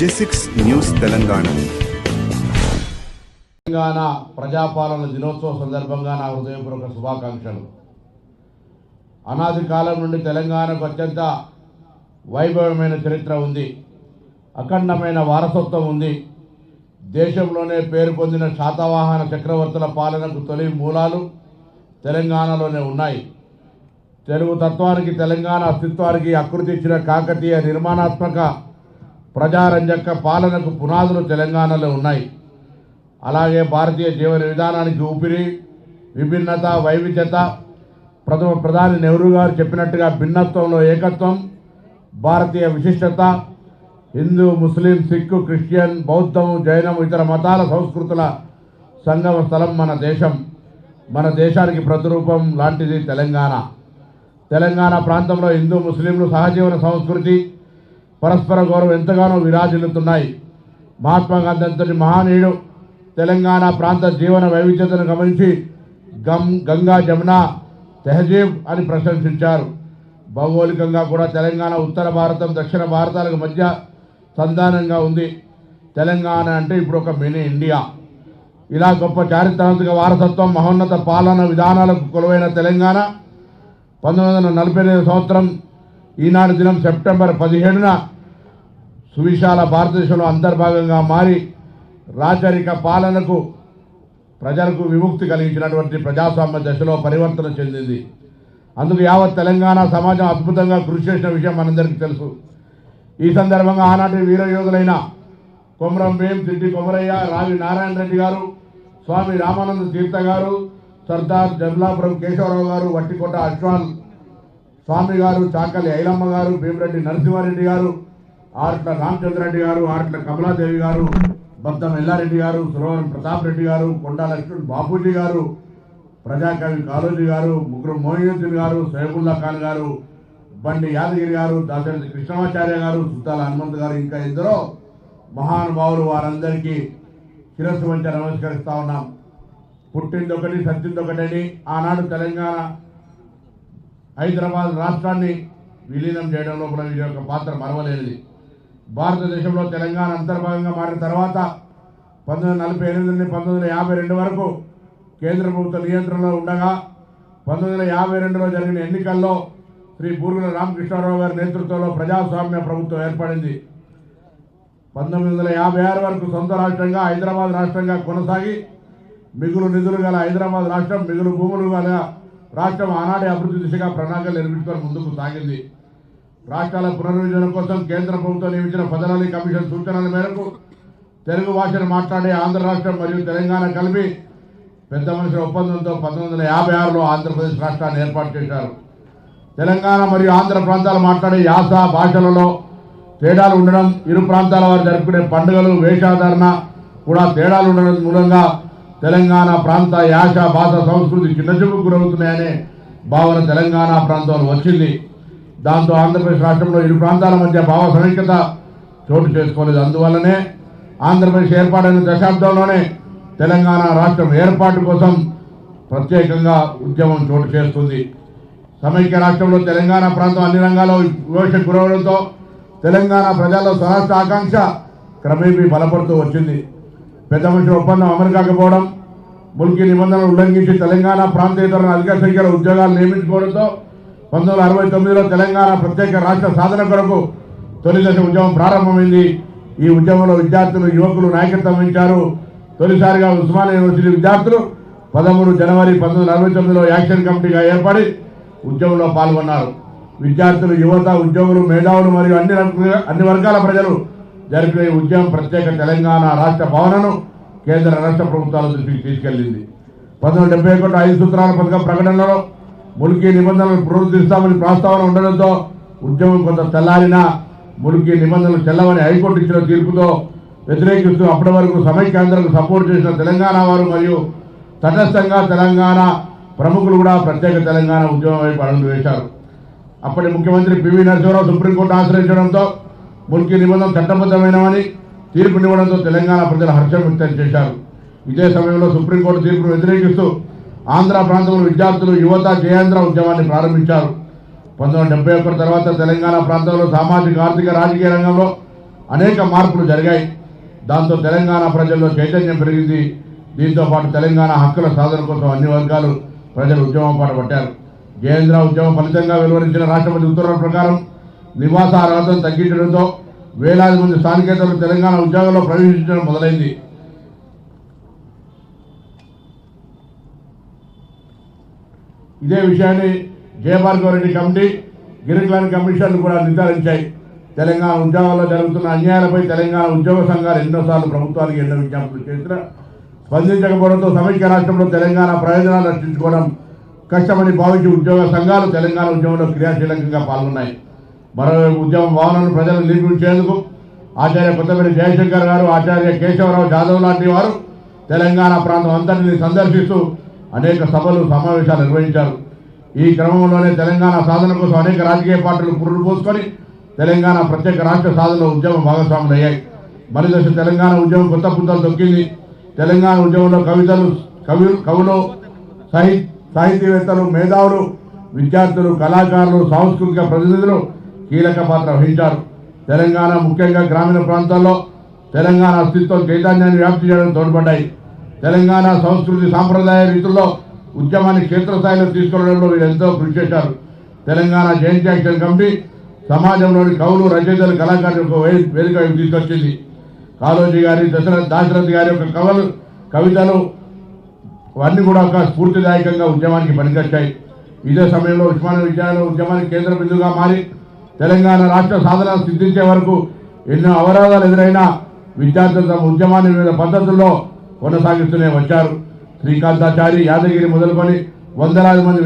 J six news Telangana. Telangana ప్రజాపాలన దినోత్సవ సందర్భంగా నా హృదయపూర్వక శుభాకాంక్షలు. అనాది కాలం నుండి తెలంగాణకు అత్యంత వైభవమైన చరిత్ర ఉంది. అఖండమైన వారసత్వం ఉంది. దేశంలోనే పేరు పొందిన శాతవాహన చక్రవర్తుల పాలనకు తొలి మూలాలు తెలంగాణలోనే ఉన్నాయి. తెలుగు తత్వానికి తెలంగాణ అస్తిత్వానికి ఆకృతి ఇచ్చిన కాకతీయ నిర్మాణాత్మక ప్రజారంజక పాలనకు పునాదులు తెలంగాణలో ఉన్నాయి. అలాగే భారతీయ జీవన విధానానికి ఊపిరి విభిన్నత వైవిధ్యత. ప్రథమ ప్రధాని నెహ్రూ గారు చెప్పినట్టుగా భిన్నత్వంలో ఏకత్వం భారతీయ విశిష్టత హిందూ ముస్లిం సిక్కు క్రిస్టియన్ బౌద్ధం జైనం ఇతర మతాల సంస్కృతుల సంగమ స్థలం మన దేశం. మన దేశానికి ప్రతిరూపం లాంటిది తెలంగాణ. తెలంగాణ ప్రాంతంలో హిందూ ముస్లింలు సహజీవన సంస్కృతి పరస్పర గౌరవం ఎంతగానో విరాజిల్లుతున్నాయి. మహాత్మా గాంధీ అంతటి మహానీయుడు తెలంగాణ ప్రాంత జీవన వైవిధ్యతను గమనించి గం గంగా జమున తెహజీబ్ అని ప్రశంసించారు. భౌగోళికంగా కూడా తెలంగాణ ఉత్తర భారతం దక్షిణ భారతాలకు మధ్య సంధానంగా ఉంది. తెలంగాణ అంటే ఇప్పుడు ఒక మినీ ఇండియా. ఇలా గొప్ప చారిత్రాత్మక వారసత్వం మహోన్నత పాలన విధానాలకు కొలువైన తెలంగాణ పంతొమ్మిది వందల నలభై సంవత్సరం ఈనాడు దినం సెప్టెంబర్ పదిహేడున సువిశాల భారతదేశంలో అంతర్భాగంగా మారి రాచరిక పాలనకు ప్రజలకు విముక్తి కలిగించినటువంటి ప్రజాస్వామ్య దశలో పరివర్తన చెందింది. అందుకు యావత్ తెలంగాణ సమాజం అద్భుతంగా కృషి చేసిన విషయం మనందరికీ తెలుసు. ఈ సందర్భంగా ఆనాటి వీరయోధులైన కొమరం భీం సిడ్డి కొమరయ్య రావి నారాయణ రెడ్డి గారు స్వామి రామానంద తీర్థ గారు సర్దార్ జమలాపురం కేశవరావు గారు వట్టికోట అశ్వాన్ స్వామి గారు చాకలి ఐలమ్మ గారు భీమరెడ్డి నరసింహారెడ్డి గారు ఆర్ట్ల రామచంద్రరెడ్డి గారు ఆర్ట్ల కమలాదేవి గారు బద్దం ఎల్లారెడ్డి గారు సురవరం ప్రతాప్ రెడ్డి గారు కొండా లక్ష్మణ్ బాపూజీ గారు ప్రజాకవి కాళోజీ గారు ముగ్గురు మోహియుద్దీన్ గారు సైబుల్లా ఖాన్ గారు బండి యాదగిరి గారు దాసరి కృష్ణమాచార్య గారు సుతాల హనుమంత్ గారు ఇంకా ఎందరో మహానుభావులు వారందరికీ శిరస్సు వంచి నమస్కరిస్తా ఉన్నాం. పుట్టింది ఒకటి సత్తింది ఒకటని ఆనాడు తెలంగాణ హైదరాబాద్ రాష్ట్రాన్ని విలీనం చేయడంలో కూడా వీరి యొక్క పాత్ర మరవలేనిది. భారతదేశంలో తెలంగాణ అంతర్భాగంగా మారిన తర్వాత పంతొమ్మిది వందల నలభై ఎనిమిది నుండి పంతొమ్మిది వందల యాభై రెండు వరకు కేంద్ర ప్రభుత్వ నియంత్రణలో ఉండగా పంతొమ్మిది వందల యాభై రెండులో జరిగిన ఎన్నికల్లో శ్రీ బూరుగుల రామకృష్ణారావు గారి నేతృత్వంలో ప్రజాస్వామ్య ప్రభుత్వం ఏర్పడింది. పంతొమ్మిది వందల యాభై ఆరు వరకు సొంత రాష్ట్రంగా హైదరాబాద్ రాష్ట్రంగా కొనసాగి మిగులు నిధులు గల హైదరాబాద్ రాష్ట్రం మిగులు భూములు గల రాష్ట్రం ఆనాటి అభివృద్ధి దిశగా ప్రణాళికలు నిర్మించుకొని ముందుకు సాగింది. రాష్ట్రాల పునర్విభజన కోసం కేంద్ర ప్రభుత్వం నియమించిన ఫెడరల్ కమిషన్ సూచనల మేరకు తెలుగు భాషను మాట్లాడే ఆంధ్ర రాష్ట్రం మరియు తెలంగాణ కలిపి పెద్ద మనుషుల ఒప్పందంతో పంతొమ్మిది వందల యాభై ఆరులో ఆంధ్రప్రదేశ్ రాష్ట్రాన్ని ఏర్పాటు చేశారు. తెలంగాణ మరియు ఆంధ్ర ప్రాంతాలు మాట్లాడే యాస భాషలలో తేడాలు ఉండడం ఇరు ప్రాంతాల వారు జరుపుకునే పండుగలు వేషాధారణ కూడా తేడాలు ఉండడం మూలంగా తెలంగాణ ప్రాంత యాస భాష సంస్కృతి చిన్నచూపు గురవుతున్నాయనే భావన తెలంగాణ ప్రాంతంలో వచ్చింది. దాంతో ఆంధ్రప్రదేశ్ రాష్ట్రంలో ఇరు ప్రాంతాల మధ్య భావ సమైక్యత చోటు చేసుకోలేదు. అందువల్లనే ఆంధ్రప్రదేశ్ ఏర్పాటైన దశాబ్దంలోనే తెలంగాణ రాష్ట్రం ఏర్పాటు కోసం ప్రత్యేకంగా ఉద్యమం చోటు చేస్తుంది. సమైక్య రాష్ట్రంలో తెలంగాణ ప్రాంతం అన్ని రంగాల్లో వివక్ష గురవడంతో తెలంగాణ ప్రజల్లో స్వరాష్ట్ర ఆకాంక్ష క్రమేపీ బలపడుతూ వచ్చింది. పెద్ద మనిషి ఒప్పందం అమలు కాకపోవడం ముల్కీ నిబంధనలు ఉల్లంఘించి తెలంగాణ ప్రాంతీయతలను అధిక సంఖ్యలో ఉద్యోగాలు నియమించుకోవడంతో పంతొమ్మిది వందల అరవై తొమ్మిదిలో తెలంగాణ ప్రత్యేక రాష్ట్ర సాధన కొరకు తొలి దశ ఉద్యమం ప్రారంభమైంది. ఈ ఉద్యమంలో విద్యార్థులు యువకులు నాయకత్వం వహించారు. తొలిసారిగా ఉస్మానియా యూనివర్సిటీ విద్యార్థులు పదమూడు జనవరి పంతొమ్మిది వందల అరవై తొమ్మిదిలో యాక్షన్ కమిటీగా ఏర్పడి ఉద్యమంలో పాల్గొన్నారు. విద్యార్థులు యువత ఉద్యోగులు మేధావులు మరియు అన్ని అన్ని వర్గాల ప్రజలు జరిపిన ఈ ఉద్యమం ప్రత్యేక తెలంగాణ రాష్ట్ర భవనను కేంద్ర రాష్ట్ర ప్రభుత్వాల దృష్టికి తీసుకెళ్ళింది పంతొమ్మిది డెబ్బై ఒకటి ఐదు సూత్రాల పథకం ప్రకటనలో ములికి నిబంధనలు పునరుద్ధరిస్తామని ప్రస్తావన ఉండడంతో ఉద్యమం కొంత తెల్లారినా ములికి నిబంధనలు చెల్లవని హైకోర్టు ఇచ్చిన తీర్పుతో వ్యతిరేకిస్తూ అప్పటి వరకు సమైక్యాంధ్రకు సపోర్ట్ చేసిన తెలంగాణ వారు మరియు తటస్థంగా తెలంగాణ ప్రముఖులు కూడా ప్రత్యేక తెలంగాణ ఉద్యమం వైపు అడుగులు వేశారు. అప్పటి ముఖ్యమంత్రి పివి నరసింహరావు సుప్రీంకోర్టు ఆశ్రయించడంతో ముల్కీ నిబంధన చట్టబద్ధమైనవని తీర్పునివ్వడంతో తెలంగాణ ప్రజలు హర్షం వ్యక్తం చేశారు. ఇదే సమయంలో సుప్రీంకోర్టు తీర్పును వ్యతిరేకిస్తూ ఆంధ్ర ప్రాంతంలో విద్యార్థులు యువత జయాంధ్ర ఉద్యమాన్ని ప్రారంభించారు. పంతొమ్మిది వందల డెబ్బై ఒకటి తర్వాత తెలంగాణ ప్రాంతంలో సామాజిక ఆర్థిక రాజకీయ రంగంలో అనేక మార్పులు జరిగాయి. దాంతో తెలంగాణ ప్రజల్లో చైతన్యం పెరిగింది. దీంతో పాటు తెలంగాణ హక్కుల సాధన కోసం అన్ని వర్గాలు ప్రజలు ఉద్యమం పాట పట్టారు. జయేంద్ర ఉద్యమం ఫలితంగా వెలువరించిన రాష్ట్రపతి ఉత్తర్వుల ప్రకారం నివాస అర్హతను తగ్గించడంతో వేలాది మంది స్థానికేతలు తెలంగాణ ఉద్యోగంలో ప్రవేశించడం మొదలైంది. ఇదే విషయాన్ని జయభార్గవరెడ్డి కమిటీ గిరిజన కమిషన్లు కూడా నిర్ధారించాయి. తెలంగాణ ఉద్యోగాల్లో జరుగుతున్న అన్యాయాలపై తెలంగాణ ఉద్యోగ సంఘాలు ఎన్నోసార్లు ప్రభుత్వానికి ఎన్నో విజ్ఞాపనలు చేసినా స్పందించకపోవడంతో సమైక్య రాష్ట్రంలో తెలంగాణ ప్రయోజనాలు రక్షించుకోవడం కష్టమని భావించి ఉద్యోగ సంఘాలు తెలంగాణ ఉద్యమంలో క్రియాశీలకంగా పాల్గొన్నాయి. మరోవైపు ఉద్యమం భావనను ప్రజలు నిర్మించేందుకు ఆచార్య కొత్తపల్లి జయశంకర్ గారు ఆచార్య కేశవరావు జాదవ్ లాంటి వారు తెలంగాణ ప్రాంతం అంతటిని సందర్శిస్తూ అనేక సభలు సమావేశాలు నిర్వహించారు. ఈ క్రమంలోనే తెలంగాణ సాధన కోసం అనేక రాజకీయ పార్టీలు పురులు పోసుకొని తెలంగాణ ప్రత్యేక రాష్ట్ర సాధనలో ఉద్యమం భాగస్వాములు అయ్యాయి మరిదశ తెలంగాణ ఉద్యమం కొత్త పుంతలు తొక్కింది. తెలంగాణ ఉద్యమంలో కవితలు కవి కవులు సాహి సాహితీవేత్తలు మేధావులు విద్యార్థులు కళాకారులు సాంస్కృతిక ప్రతినిధులు కీలక పాత్ర వహించారు. తెలంగాణ ముఖ్యంగా గ్రామీణ ప్రాంతాల్లో తెలంగాణ అస్తిత్వం చైతన్యాన్ని వ్యాప్తి చేయడం తోడ్పడ్డాయి. తెలంగాణ సంస్కృతి సాంప్రదాయ రీతుల్లో ఉద్యమాన్ని క్షేత్రస్థాయిలో తీసుకెళ్ళడంలో వీరు ఎంతో కృషి చేశారు. తెలంగాణ జయంతి యాక్షన్ కమిటీ సమాజంలోని కవులు రచయితలు కళాకారులకు వే- వేదిక తీసుకొచ్చింది. కాలోజీ గారి దశరథ్ దాశరథ్ గారి యొక్క కవలు కవితలు అవన్నీ కూడా ఒక స్ఫూర్తిదాయకంగా ఉద్యమానికి పనికొచ్చాయి. ఇదే సమయంలో ఉస్మానియా విద్యాలయం ఉద్యమానికి కేంద్ర బిందుగా మారి తెలంగాణ రాష్ట్ర సాధన సిద్ధించే వరకు ఎన్నో అవరోధాలు ఎదురైనా విద్యార్థులు తమ ఉద్యమాన్ని వివిధ పద్ధతుల్లో కొనసాగిస్తూనే వచ్చారు. శ్రీకాంతాచారి యాదగిరి మొదలుకొని వందలాది మంది